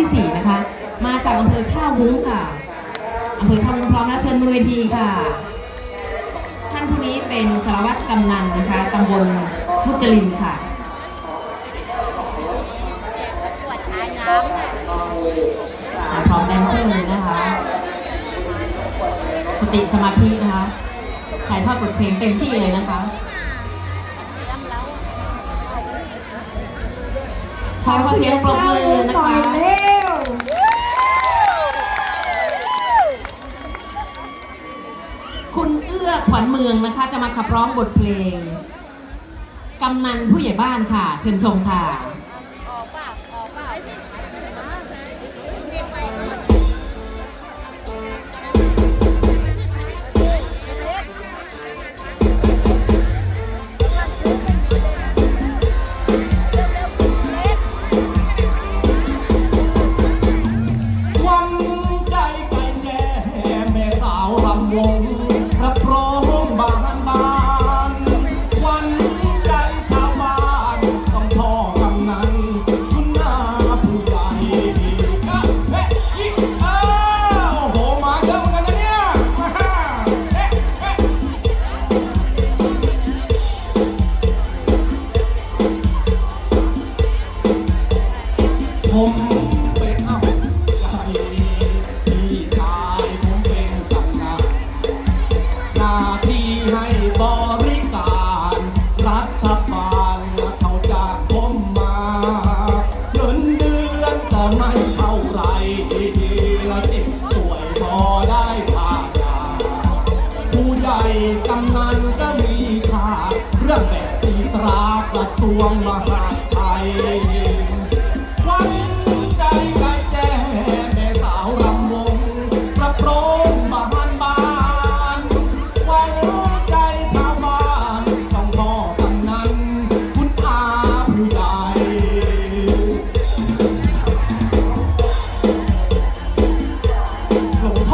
ที่ 4 นะคะ มาจากอำเภอท่าวุ้งค่ะอำเภอท่าวุ้งพร้อมแล้วเชิญบนเวทีค่ะ ท่านผู้นี้เป็นสารวัตรกำนันนะคะตำบลมุจลินค่ะท้านพร้อมแดนเซอร์เลยนะคะ สติสมาธินะคะถ่ายทอดบทเพลงเต็มที่เลยนะคะ ขอเสียงปรบมือนะคะ ยเร็วคุณเอื้อขวัญเมืองนะคะ จะมาขับร้องบทเพลง กำนันผู้ใหญ่บ้านค่ะ เชิญชมค่ะ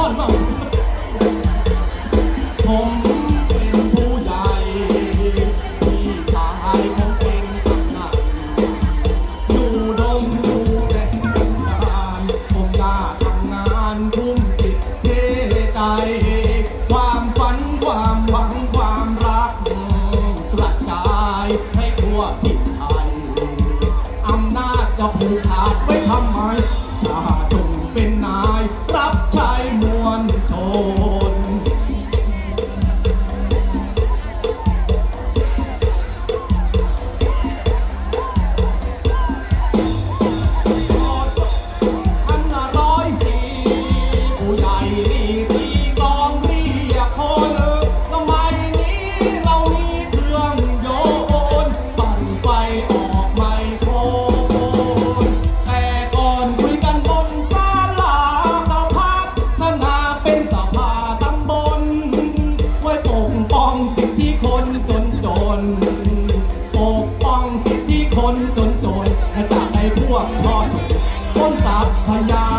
อนเปล่าผมเป็นผู้ใหญ่พี่ชายผมเป็นกำนันอยู่ดงอยู่แดนงานผมน่าทำงานทุ่มจิตเทใจ ความฝันความหวังความรักกระจายให้ทั่วทิศไทยอำนาจจะผูก นปกป้องสิทธิคนจนจนและจากไอ้พวกชอฉนต้นสาพยา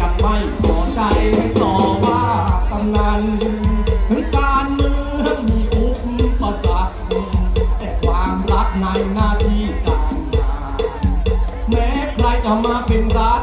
ยังไม่พอใจต่อว่าตำนานถึงการเมืองมีอุปสรรคแต่ความรักในหน้าที่การงานแม้ใครจะมาเป็นรัฐ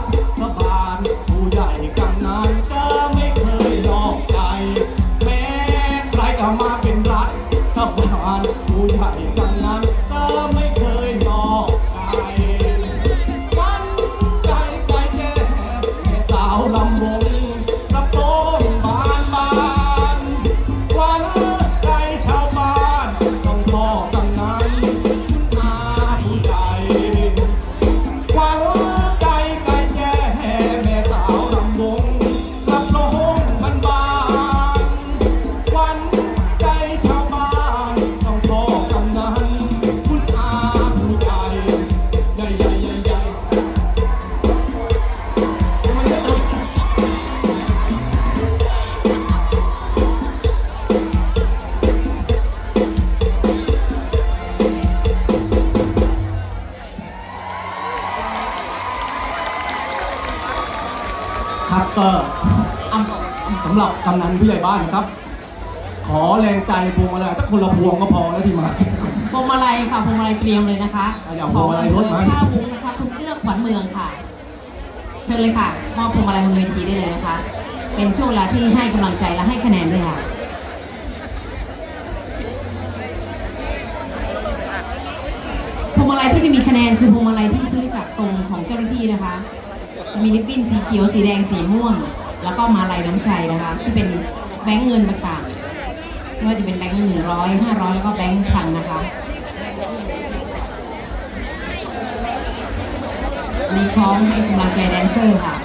ครับก็อำสำหรับกำนันผู้ใหญ่บ้านนะครับ ขอแรงใจพวงมาลัยถ้าคนละพวงก็พอแล้วที่มาพวงมาลัยค่ะพวงมาลัยเตรียมเลยนะคะอะอย่าพวงมาลัยรถมาของอำเภอท่าวุ้งนะคะคุณเอื้อขวัญเมืองค่ะ เชิญเลยค่ะมอบพวงมาลัยบนเวทีได้เลยนะคะ เป็นช่วงเวลาที่ให้กำลังใจและให้คะแนนด้วยค่ะพวงมาลัยที่จะมีคะแนนคือพวงมาลัยที่ซื้อจากตรงของเจ้าหน้าที่นะคะ มีริบบิ้นสีเขียวสีแดงสีม่วง แล้วก็มาลัยน้ำใจนะคะ ที่เป็นแบงก์เงินต่างๆไม่ว่าจะเป็นแบงก์หนึ่งร้อยห้าร้อยแล้วก็แบงก์พันนะคะมีคล้องให้กำลังใจแดนเซอร์ค่ะ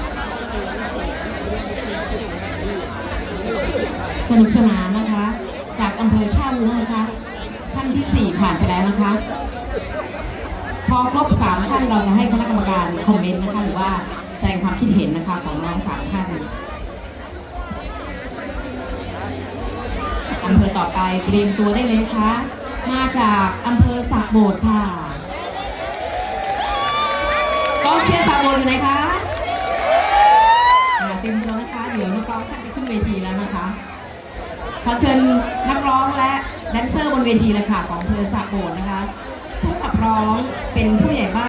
สนุกสนานนะคะ จากอำเภอท่าวุ้งนะคะ ท่านที่สี่ผ่านไปแล้วนะคะ พอครบสามท่านเราจะให้คณะกรรมการคอมเมนต์นะคะหรือว่า แสดงความคิดเห็นนะคะของน้องสามท่านอำเภอต่อไปเตรียมตัวได้เลยค่ะ มาจากอำเภอสระโบดค่ะกองเชียร์สระโบดอยู่ไหนคะเตรียมตัวนะคะ เดี๋ยวนักร้องท่านจะขึ้นเวทีแล้วนะคะ ขอเชิญนักร้องและแดนเซอร์บนเวทีเลยค่ะของอำเภอสระโบดนะคะ ผู้ขับร้องเป็นผู้ใหญ่บ้าน